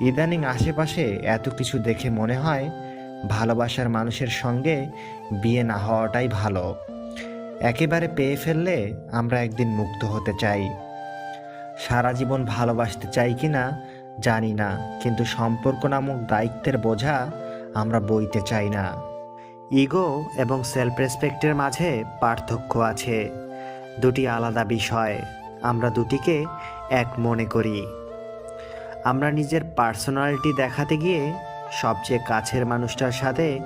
ইদানিং আশেপাশে এত কিছু দেখে মনে হয় ভালোবাসার মানুষের সঙ্গে বিয়ে না হওয়াটাই ভালো। একেবারে পেয়ে ফেললে আমরা একদিন মুক্ত হতে চাই। সারা জীবন ভালোবাসতে চাই কি না জানি না, কিন্তু সম্পর্ক নামক দায়িত্বের বোঝা আমরা বইতে চাই না। ইগো এবং সেলফ রেসপেক্টের মাঝে পার্থক্য আছে। দুটি আলাদা বিষয়। আমরা দুটিকে এক মনে করি। আমরা নিজের পার্সোনালিটি দেখাতে গিয়ে সবচেয়ে কাছের মানুষটার সাথে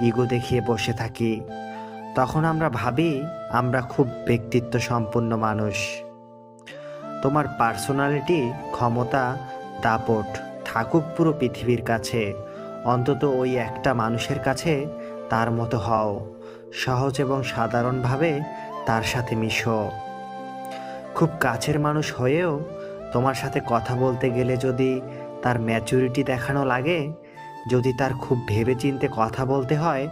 ইগো দেখিয়ে বসে থাকি। তখন আমরা ভাবি আমরা খুব ব্যক্তিত্ব সম্পন্ন মানুষ। তোমার পার্সোনালিটি, ক্ষমতা, দাপট থাকুক পুরো পৃথিবীর কাছে। অন্তত ওই একটা মানুষের কাছে তার মতো হও। সহজ এবং সাধারণভাবে তার সাথে মিশো। খুব কাছের মানুষ হয়েও তোমার সাথে কথা বলতে গেলে যদি তার ম্যাচুরিটি দেখানো লাগে, যদি তার খুব ভেবেচিন্তে কথা বলতে হয়,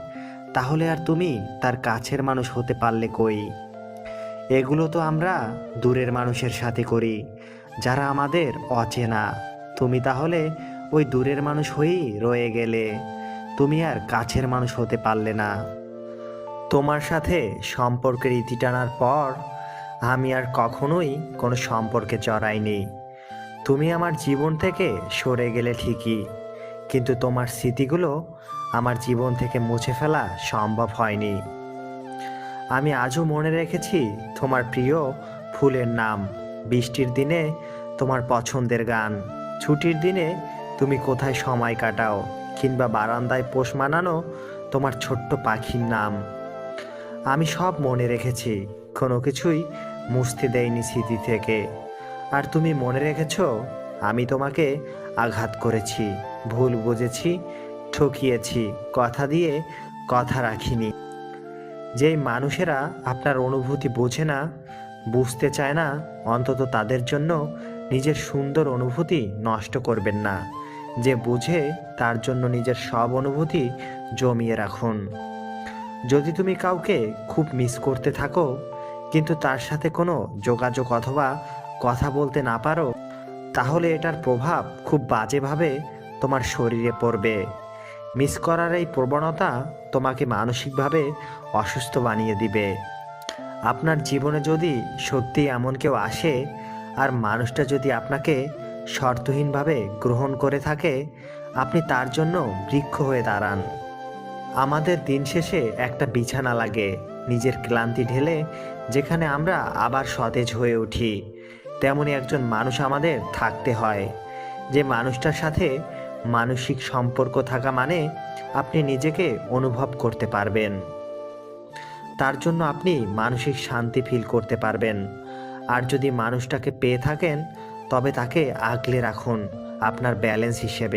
তাহলে আর তুমি তার কাছের মানুষ হতে পারলে কই? এগুলো তো আমরা দূরের মানুষের সাথে করি, যারা আমাদের অচেনা। তুমি তাহলে ওই দূরের মানুষ হয়েই রয়ে গেলে, তুমি আর কাছের মানুষ হতে পারলে না। তোমার সাথে সম্পর্কের ইতি টানার পর, আমি আর কখনোই কোনো সম্পর্কে জড়াইনি তুমি আমার জীবন থেকে সরে গেলে ঠিকই, কিন্তু তোমার স্মৃতিগুলো আমার জীবন থেকে মুছে ফেলা সম্ভব হয়নি। আমি আজও মনে রেখেছি তোমার প্রিয় ফুলের নাম, বৃষ্টির দিনে তোমার পছন্দের গান, ছুটির দিনে তুমি কোথায় সময় কাটাও, কিংবা বারান্দায় পোষ মানানো তোমার ছোট্ট পাখির নাম। আমি সব মনে রেখেছি, কোনো কিছুই মুছতে দেয়নি স্মৃতি থেকে। আর তুমি মনে রেখেছ? আমি তোমাকে আঘাত করেছি, ভুল বুঝেছি, ঠকিয়েছি, কথা দিয়ে কথা রাখিনি। যেই মানুষেরা আপনার অনুভূতি বোঝে না, বুঝতে চায় না, অন্তত তাদের জন্য নিজের সুন্দর অনুভূতি নষ্ট করবেন না। যে বুঝে, তার জন্য নিজের সব অনুভূতি জমিয়ে রাখুন। যদি তুমি কাউকে খুব মিস করতে থাকো, কিন্তু তার সাথে কোনো যোগাযোগ অথবা কথা বলতে না পারো, তাহলে এটার প্রভাব খুব বাজেভাবে তোমার শরীরে পড়বে। মিস করার এই প্রবণতা তোমাকে মানসিকভাবে অসুস্থ বানিয়ে দিবে। আপনার জীবনে যদি সত্যি এমন কেউ আসে, আর মানুষটা যদি আপনাকে শর্তহীনভাবে গ্রহণ করে থাকে, আপনি তার জন্য বৃক্ষ হয়ে দাঁড়ান। আমাদের দিন শেষে একটা বিছানা লাগে, নিজের ক্লান্তি ঢেলে, যেখানে আমরা আবার সতেজ হয়ে উঠি। তেমনি একজন মানুষ আমাদের থাকতে হয়। যে মানুষটার সাথে মানসিক সম্পর্ক থাকা মানে আপনি নিজেকে অনুভব করতে পারবেন। তার জন্য আপনি মানসিক শান্তি ফিল করতে পারবেন। আর যদি মানুষটাকে পেয়ে থাকেন, তবে তাকে আগলে রাখুন আপনার ব্যালেন্স হিসেবে।